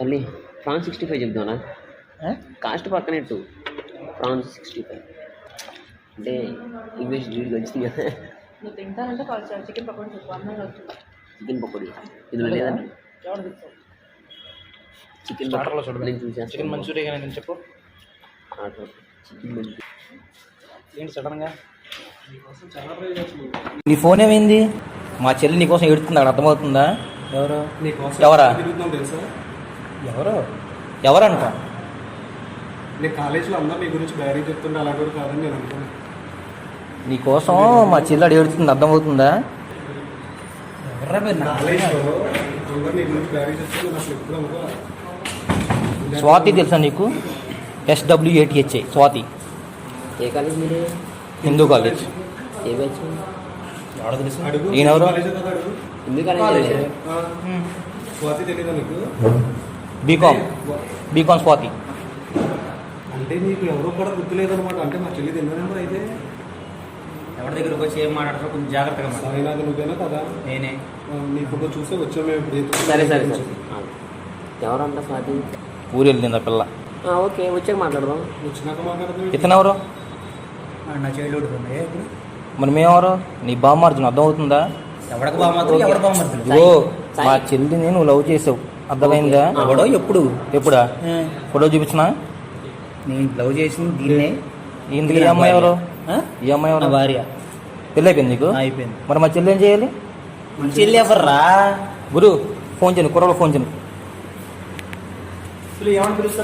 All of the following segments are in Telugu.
తల్లి ప్రాన్స్ సిక్స్టీ ఫైవ్ ఏ? కాస్ట్ పక్కనట్టు ప్రాన్స్ సిక్స్టీ ఫైవ్ అంటే ఇంగ్లీష్ వీడికి వచ్చింది కదా. నువ్వు తింటానంటే కాల్ చేయాలి చికెన్ పకోడీ చెప్పు అన్నం చికెన్ పకోడీ. ఇందులో లేదండి చికెన్ చూడదు నేను చూసాను చికెన్ మంచూరియా కానీ నేను చెప్పు. Chicken manchurian. ఏంటి సడన్గా? నీ ఫోన్ ఏమైంది? మా చెల్లి నీకోసం ఎడుతుంది అక్కడ అర్థమవుతుందా? ఎవరు? ఎవరా? ఎవరు? ఎవరంట నేను కాలేజీలో అందరూ నీ గురించి డైరీ చెప్తుంటే అలా కూడా కాదని నేను అనుకున్నాను నీకోసం మా చెల్లి అడి ఎడుతుంది అర్థమవుతుందా? ఎవరా మీరు నా- కాలేజీలో అందరూ నీ గురించి డైరీ చెప్తుంటే నేను అసలు ఎప్పుడు అనుకో. స్వాతి తెలుసా నీకు? S W A T H I Swathi. A college మీరు హిందూ కాలేజ్. ఏ బ్యాచ్? ఎవడ తెలుసు? అడుగు ఈయనెవరు? కాలేజీ కదా అడుగు. హిందూ కాలేజ్. స్వాతి తెలీదా నీకు? బీకామ్ బీకామ్ స్వాతి అంటే నీకు ఎవరో కూడా గుర్తులేదనమాట అంటే మా చెల్లి ఎన్నో నెంబర్ అయితే. ఎవరి దగ్గరకు వచ్చి ఏం మాట్లాడతారో కొంచెం జాగ్రత్తగా సాయినాథ్ నువ్వేనా కదా? నేనే. నీ ఫోటో చూసే వచ్చాము మేము ఇప్పుడు. సరే సరే. ఎవరంట స్వాతి? ఊరు వెళ్ళింది ఆ పిల్ల? ఆ, ఓకే వచ్చాక మాట్లాడదాం. వచ్చినాక మాట్లాడుతున్నావు ఇతను ఎవరు? నా చైల్డ్హుడ్ ఇప్పుడు? మరి మేమెవరు? నీ బామ్మార్జున అర్థమవుతుందా? ఎవడకు ఎవడ మా చెల్లిని నువ్వు లవ్ చేసావు అర్థమైందా? ఎవడో ఎప్పుడు? ఎప్పుడా? ఫోటో చూపించినా? నేను లవ్ చేసింది దీన్నే. ఇందులో ఈ అమ్మాయి ఎవరు? ఆ? ఈ అమ్మాయి నా ఎవరు భార్య. పెళ్ళి అయిపోయింది నీకు? అయిపోయింది. మరి మా చెల్లి ఏం చేయాలి? చెల్లి ఎవర్రా? గురు ఫోన్ చేయను కుర్రలో ఫోన్ చేయను. ఏమని పిలుస్తా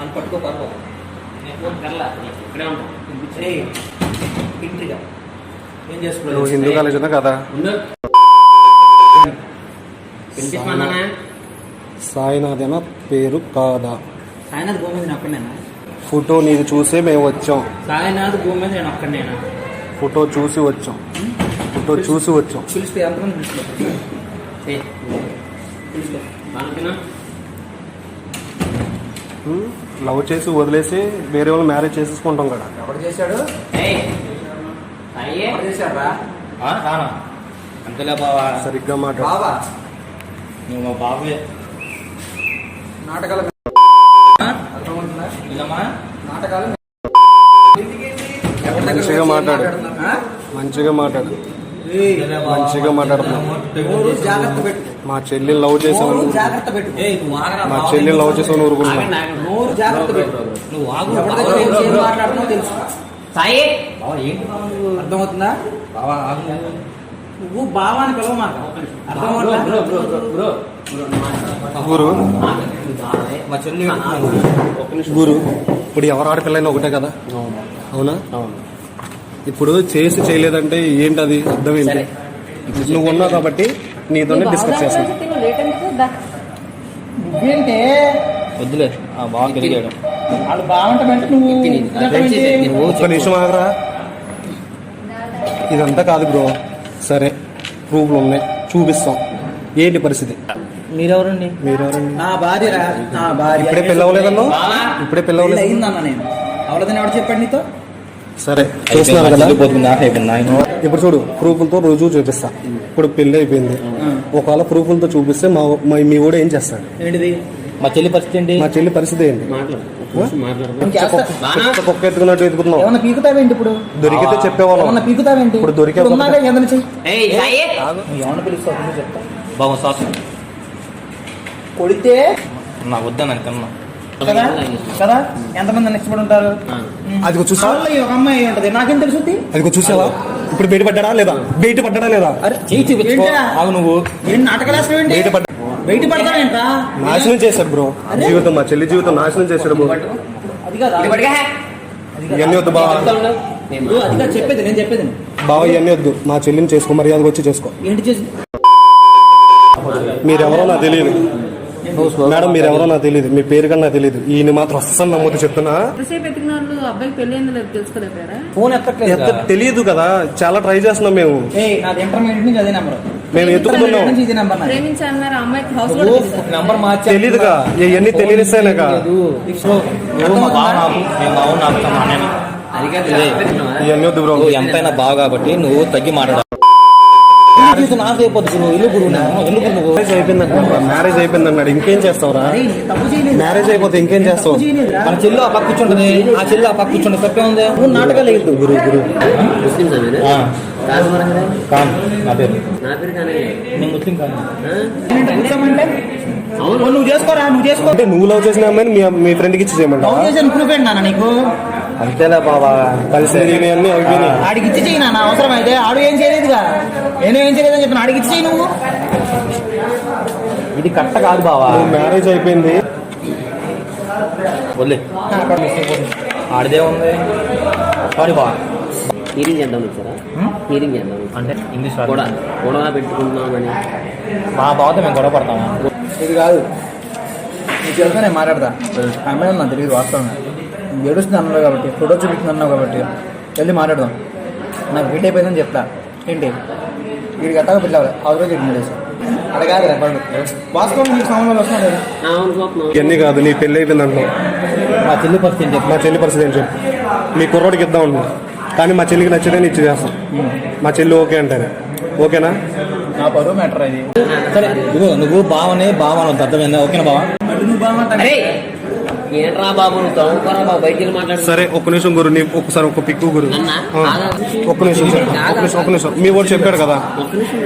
అని పట్టుకో పట్టుకో ఇక్కడే ఉంటాం ఏం చేసుకున్నావు నువ్వు హిందూ కాలేజీనా కదా ఉండు వినిపిస్తున్నానా సాయినాథేనా పేరు కాదా సాయినాథ్ భూమి ఒక్కడేనా ఫోటో నీది చూసే మేము వచ్చాం సాయినాథ్ భూమి మీద నేను ఒక్కడేనా ఫోటో చూసి వచ్చాం ఫోటో చూసి వచ్చాం పిలిస్తే ఎంతమంది పిలుచుకో ఏ, లవ్ చేసి వదిలేసి వేరే వాళ్ళు మ్యారేజ్ చేసేసుకుంటాం కదా. ఎవడు చేశాడు. ఎవడు రానా? అంతలే బావా. సరిగ్గా మాట్లాడు బావా? నువ్వు మా నాటకాలు అర్థమవుతుందా? ఇదమ్మా నాటకాలు మంచిగా మాట్లాడు. ఆ? మంచిగా మాట్లాడు. మంచిగా మాట్లాడుతున్నాం నోరు జాగ్రత్త పెట్టు. మా చెల్లిని లవ్ చేసావు మా చెల్లిని లవ్ చేసావు తెలుసు. సాయి! బావ నువ్వు? అర్థమవుతుందా? బావా ఆగు నువ్వు. గురు బావే. మా చెల్లి ఒక్క నిమిషం. గురు. ఇప్పుడు ఎవరు ఆడపిల్లైనా ఒకటే కదా? అవునా? అవును. ఇప్పుడు చేసి చేయలేదంటే ఏంటి అది అర్థం ఏంటి. నువ్వు ఉన్నావు కాబట్టి నీతోనే డిస్కస్ చేస్తాను నువ్వేంటే? వద్దులే. తెలియడం వాళ్ళు బాగుంటామంటే నువ్వు. ఒక్క నిమిషం ఆగరా. ఇదంతా కాదు బ్రో. సరే. ప్రూఫ్లు ఉన్నాయి. చూపిస్తాం. ఏంటి పరిస్థితి? మీరెవరండి? మీరెవరండి? నా భార్య నా భార్య. ఇప్పుడే పెళ్ళి అవ్వలేదన్నా ఇప్పుడే అవ్వలేదు అయిందన్న నేను. అవలేదని ఎవడు చెప్పాడు నీతో? సరే చూస్తున్నారు కదా? ఇప్పుడు చూడు ప్రూఫ్లతో రుజువు చూపిస్తా. ఇప్పుడు పెళ్ళి అయిపోయింది. ఒకవేళ ప్రూఫ్లతో చూపిస్తే మా మా- మీ కూడా ఏం చేస్తాడు? ఏంటిది? మా చెల్లి పరిస్థితి ఏంటి? మా చెల్లి పరిస్థితి ఏంటి? కుక్క కుక్క ఎత్తుకున్నట్టు ఏమన్నా పీకుతావేంటి ఇప్పుడు? దొరికితే చెప్పేవాళ్ళం. ఏమన్నా పీకుతావేంటి? ఇప్పుడు దొరికే ఇప్పుడు ఉన్నాగా ఎంత చెయ్యి. ఏయ్, సాయి. నువ్వు ఏమన్నా పిలుస్తావు నువ్వు చెప్తా. సాసు. కొడితే? నా తిన్నా. కదా? కదా? ఎంతమంది ఇష్టపడి ఉంటారు? ఆ. అదిగో చూసావా వాళ్ళలో ఈ ఒక అమ్మాయి ఉంటది. నాకేం తెలుసుద్ది అదిగో చూసావా? ఇప్పుడు బయట పడ్డాడా లేదా? బయట పడ్డాడా లేదా? అరే? ఆగు నువ్వు. బయట పడ్డా బయట పడతావేంట్రా నాశనం చేశాడు బ్రో. జీవితం మా చెల్లి జీవితం నాశనం చేశాడు బ్రో. అది కదా. ఇవన్నీ వద్దు బావ. అది చెప్పేది నేను చెప్పేది. బావ ఇవన్నీ వద్దు. మా చెల్లిని చేసుకో మర్యాదగా వచ్చి చేసుకో. ఏంటి చేసి మీరెవరో నాకు తెలియదు. మేడం మీరెవరో నాకు తెలియదు మీ పేరు కన్నా నాకు తెలియదు ఈయన మాత్రం అస్సలు నమ్మొద్దు చెప్తున్నా. ఫోన్ ఎత్తట్లేదు ఎంత తెలియదు కదా. చాలా ట్రై చేస్తున్నాం మేము. ఏ నాది ఇంటర్మీడియట్ నుంచి అదే నెంబర్. మేము ఎత్తుకుతున్నాం నుంచి ఇది నెంబర్ నాది. ప్రేమించి అన్నారు ఆ అమ్మాయికి హౌస్ కూడా తెలీదా? నంబర్ మార్చి తెలీదుగా ఇవన్నీ తెలియనిస్తేనేగా నువ్వు మా బావ నాకు? మేము బావ నాకు మా నాన్న. అది కాదు, ఇదే. చెప్పేస్తున్నావా? ఇవన్నీ వద్దు బ్రో నువ్వు ఎంతైనా బావ కాబట్టి నువ్వు తగ్గి మాట్లాడాలి మ్యారేజ్ అయిపోయింది అంటున్నాడు మ్యారేజ్ అయిపోయింది అన్నాడు ఇంకేం చేస్తావురా? మ్యారేజ్ అయిపోతే ఇంకేం చేస్తావు? మన చెల్లు ఆ పక్క కూర్చుంటది. ఆ చెల్లు ఆ పక్క కూర్చుంటది తప్పే ఉంది. నువ్వు నాటకాలు వేయద్దు. గురు గురు. నా పేరు. నా పేరు నేను ముస్లిం అవును నువ్వు చేసుకోరా? నువ్వు చేసుకో. అంటే నువ్వు లవ్ చేసిన అమ్మాయిని మీ ఫ్రెండ్కి ఇచ్చి చేయమంటావా? ప్రూఫ్ ఏంటి నాన్న నీకు? అంతేలే బాబా కలిసి. ఇచ్చి చెయ్యి నాన్న అవసరం అయితే ఆడు ఏం చేయలేదుగా. నేను ఏం చేయలేదని చెప్పిన ఆడికి ఇచ్చి చెయ్యి నువ్వు. ఇది కట్ట కాదు బావా. మ్యారేజ్ అయిపోయింది. వదిలే. ఆడిదే ఉంది. సారీ బావా. హీరింగ్ చేద్దాం వచ్చారా? హీరింగ్ చేద్దాం. అంటే ఇంగ్లీష్ కూడా గొడవ పెట్టుకుంటున్నామని. మా బావతో మేము గొడవ పడతామా? ఇది కాదు. నీకు తెలుసా నేను మాట్లాడతా. అమ్మాయి నాకు తెలియదు వాస్తవంగా ఏడుస్తుంది అన్నావు కాబట్టి ఫోటో చూపిస్తుంది అన్నావు కాబట్టి వెళ్ళి మాట్లాడదాం. నాకు వీట్ అయిపోయిందని చెప్తా. ఏంటి? వీడికి ఎట్టాగా పిల్లవాలి ఆ రోజు ఇటు చేసి అక్కడ కాదు రా పండు వాస్తవం నీకు సంబంధాలు వస్తున్నాయి ఇవన్నీ కాదు నీ పెళ్ళి అయిపోయింది అంటున్నావు. మా చెల్లి పరిస్థితి ఏంటి చెప్పు? మా చెల్లి పరిస్థితి ఏం చెప్పు? మీ కుర్రోడికి ఇద్దాం అంటున్నావు కానీ మా చెల్లికి నచ్చితే ఇచ్చి చేస్తాం మా చెల్లి ఓకే అంటారు ఓకేనా? నా పరువు మ్యాటర్ అది సరే నువ్వు బావనే బావ అని అర్థమైందా? ఓకేనా బావా? నువ్వు అరే ఏంట్రా బాబు నువ్వు తవ్వుకోరా బాబు? బయటికి వెళ్ళి మాట్లాడు. సరే ఒక్క నిమిషం గురు నీ ఒక్కసారి ఒక్క పిక్కు గురు. అన్నా? ఆ, ఒక్క నిమిషం సార్. ఒక్క నిమిషం ఒక్క నిమిషం. మీ వాడు చెప్పాడు కదా.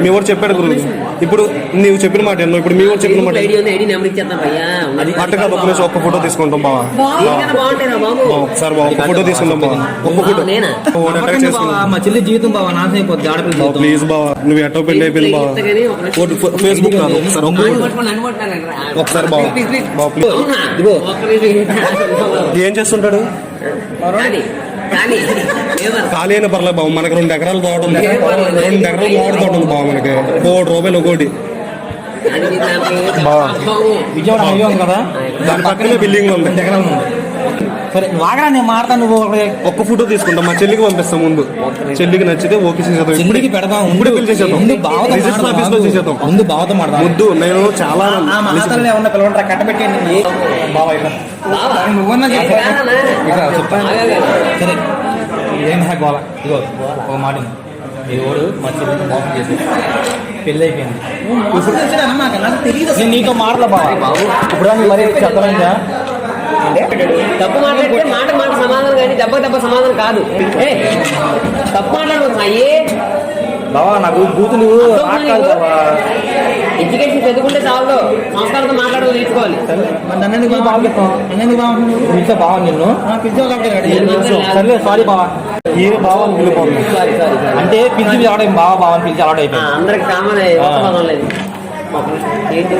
మీ వాడు చెప్పాడు గురు. ఇప్పుడు నీవు చెప్పిన మాట ఎన్నో ఇప్పుడు మీ వాడు చెప్పిన మాట ఐడి ఉంది ఐడి నెంబర్ ఇచ్చేద్దాం భయ్యా. ఉన్నది. అట్ట కాదు ఒక్క నిమిషం ఒక్క ఫోటో తీసుకుంటాం బావా. దీనికన్నా బాగుంటాయిరా బాబు. బావ, ఒకసారి బావ ఒక్క ఫోటో తీసుకుంటాం బావా. ఒక్క ఫోటో. బావ, నేనా? మా చెల్లి జీవితం బావా నాశనం అయిపోద్ది ఆడపిల్ల బావ, జీవితం. ప్లీజ్ బావా నువ్వు ఎట్టో పెళ్ళి అయిపోయింది బావా. ఒక ఫేస్బుక్ ఒకసారి ఒక్క నన్ను నన్ను బావ. Please, please. బావ ప్లీజ్. అవునా? ఇదిగో. ఒక్క నిమిషం. ఏం చేస్తుంటాడు? ఖాళీ. అయిన పర్లేదు బావ మనకి రెండు ఎకరాలు తోట ఉంది. ఏం పర్లేదు. రెండు ఎకరాలు మామిడి తోట ఉంది బావ మనకి. కోటి రూపాయలు ఒకటి. విజయవాడ కదా దాని పక్కనే బిల్డింగ్ ఉంది. రెండు ఎకరాలు ఉంది. సరే నువ్వు ఆగరా నేను మాడతా నువ్వు ఒక్క ఫోటో తీసుకుంటాం మా చెల్లికి పంపిస్తాం ముందు. చెల్లికి నచ్చితే ఓకే చేసేద్దాం. చెల్లికి పెడదాం ఇప్పుడే పెళ్ళి చేసేద్దాం. ముందు బావతో రిజిస్టర్ ఆఫీస్లో మాట్లాడదాం. చేసేద్దాం ముందు బావతో మాడదాం ముద్దు నేను చాలా మహాతల్ని ఏమన్నా పిలవంటారా కట్టబెట్టండి బావ ఇక్కడ. నువ్వన్నా. సరే ఏం హ్యాక్ బాగా ఇదిగో ఒక మాట. మీ వాడు మా చెల్లికి మోసం పెళ్ళి అయిపోయింది నేను నీతో మాటలా బావ. ఇప్పుడు మరి చెప్పలేదా తప్పు మాట్లాడితే మాట మాట సమాధానం కానీ దెబ్బ దెబ్బ సమాధానం కాదు. ఏ తప్పు మాట్లాడదు అయ్యే. బావా నాకు బావా ఎడ్యుకేషన్ చదువుకుంటే చాలు. సంస్కారంతో మాట్లాడడం నేర్చుకోవాలి. ఇంకా బావా నిన్ను సర్లే సారీ బావా. ఏ సారీ సారీ సారీ. అంటే పిలిచి అలవాటు బావా బావా అని పిలిచి అలవాటు ఆ, అయిపోయింది అందరికి కామన్ లేదు. ఏంటి?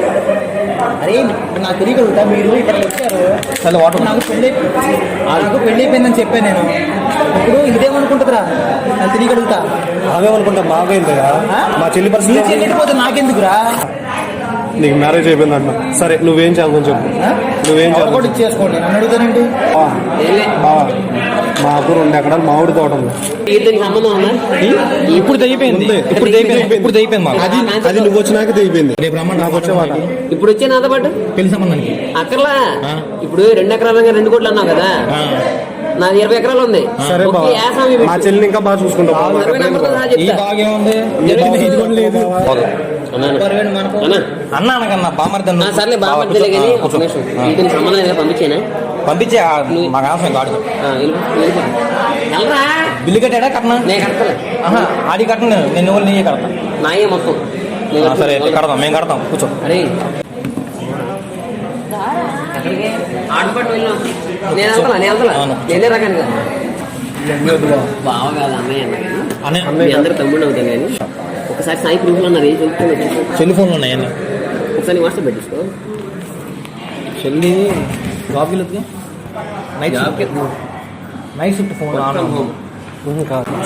అరే నాకు తెలియగలుగుతా మీరు ఇక్కడ వచ్చారు. సరే వాటర్ నాకు పెళ్ళి నాకు పెళ్ళి అయిపోయిందని చెప్పాను నేను. ఇప్పుడు ఇదేమనుకుంటుందిరా నాకు తెలియగలుగుతా బాగేమనుకుంటా బాగైందిగా మా చెల్లి పరిస్థితి చెల్లి వెళ్ళిపోతే నాకెందుకురా? నీకు మ్యారేజ్ అయిపోయింది అంట సరే నువ్వేం చేద్దాం చెప్పు. నువ్వేం కూడా చేద్దాం ఇచ్చేసుకోండి నన్ను అడుగుతానండి మాకు రెండు ఎకరాలు మామిడి తోట ఉంది. దీనికి సంబంధం ఉందా? ఇప్పుడు తెగిపోయింది. ఇప్పుడు తెగిపోయింది. ఇప్పుడు తెగిపోయింది మాకు. అది అది నువ్వు వచ్చినాక తెగిపోయింది. రేపు రమ్మంటే నాకు వచ్చేవాట ఇప్పుడు వచ్చే నాతో పాటు? పెళ్ళి సంబంధానికి. అక్కర్లా. ఇప్పుడు రెండు ఎకరాలుగా రెండు కోట్లు అన్నావు కదా. నాది ఇరవై ఎకరాలు ఉంది. సరే మా చెల్లిని ఇంకా బాగా చూసుకుంటాం అన్నా. అన్న. అనకన్నా బామర్ది ఆ, సర్లే బాగా కానీ ఒక నిమిషం. వీటిని సంబంధం పంపించేనా? పంపించే మాకు అవసరం కాదు. బిల్లు కట్టాడా కట్టనా నేను ఆడి కట్టను నేను. ఎవరు నీయే కడతా? నాయే మొత్తం. నేను సరే కడదాం. మేము కడతాం. కూర్చో. అరే. వెళ్ళాం నేను వెళ్తా నేను వెళ్తా కదా బావ కాదు అన్నయ్య అన్న. కానీ అనే మీ అందరు తమ్ముడు అవుతాం కానీ. ఒకసారి సాయి ఏం చెప్తున్నా సెల్ ఫోన్లు ఉన్నాయి అన్ని? ఒకసారి వాట్సాప్ పెట్టించుకో చెల్లి జాబ్కి వెళ్ళొద్దుగా నైట్ జాబ్కి నైట్ షిఫ్ట్ ఫోన్ హోమ్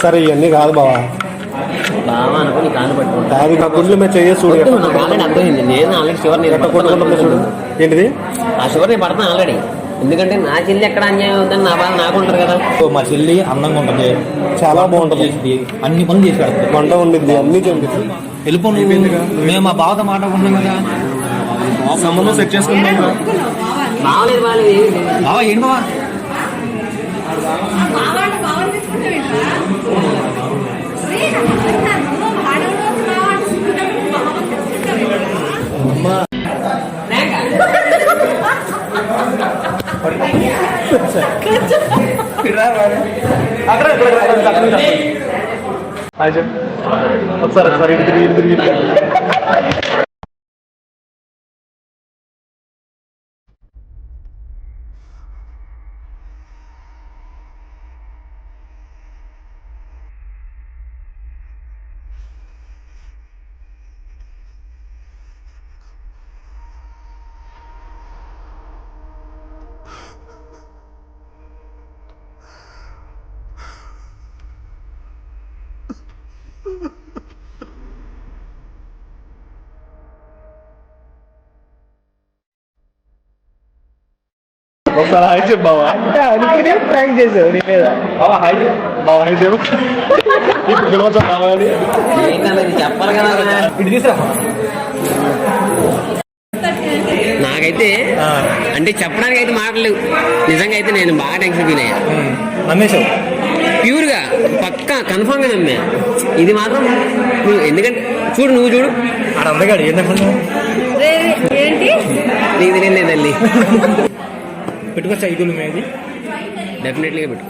సరే ఇవన్నీ కాదు బావా. బావ అనుకో నీ కాలు పట్టుకుంటా అది గుండెల మీద చెయ్యి చూడు నాకు ఆల్రెడీ అర్థమైంది. నేను ఆల్రెడీ షుగర్ నేను ఏంటిది? ఆ షుగర్ నేను పడతాను ఆల్రెడీ. ఎందుకంటే నా చెల్లి ఎక్కడ అన్యాయం ఉందని నా బాధ నాకు ఉంటుంది కదా. ఓ, మా చెల్లి అందంగా ఉంటుంది. చాలా బాగుంటుంది. చేసింది అన్ని పనులు చేసి పెడతాయి వంట ఉండిద్ది అన్ని చెంది వెళ్ళిపో నువ్వు మేము మా బావతో మాట్లాడుకుంటున్నాం కదా. సంబంధం సెట్ చేసుకుంటాం బాగలేదు బాగలేదు ఏమీ లేదు. బావా ఏంటి బావా? అక్కడ ఒకసారి ఒకసారి ఒకసారి హాయ్ చెప్పు బావా. ప్రాంక్ చేసావు నీ మీద. బావా హాయ్. బావా హాయ్ చెప్పు. ఇప్పుడు పిలవచ్చా బావా అని? చెప్పాలి కదా ఇటు తీసుకురా నాకైతే అంటే చెప్పడానికి అయితే మాటలు. నిజంగా అయితే నేను బాగా టెన్షన్ ఫీల్ అయ్యా. పక్కా కన్ఫామ్గా నమ్మా. ఇది మాత్రం నువ్వు ఎందుకంటే చూడు నువ్వు చూడు. ఆడ అందగాడు ఏంటి? తల్లి. పెట్టుకోవచ్చా ఐదులు మీద డెఫినెట్లీగా పెట్టు.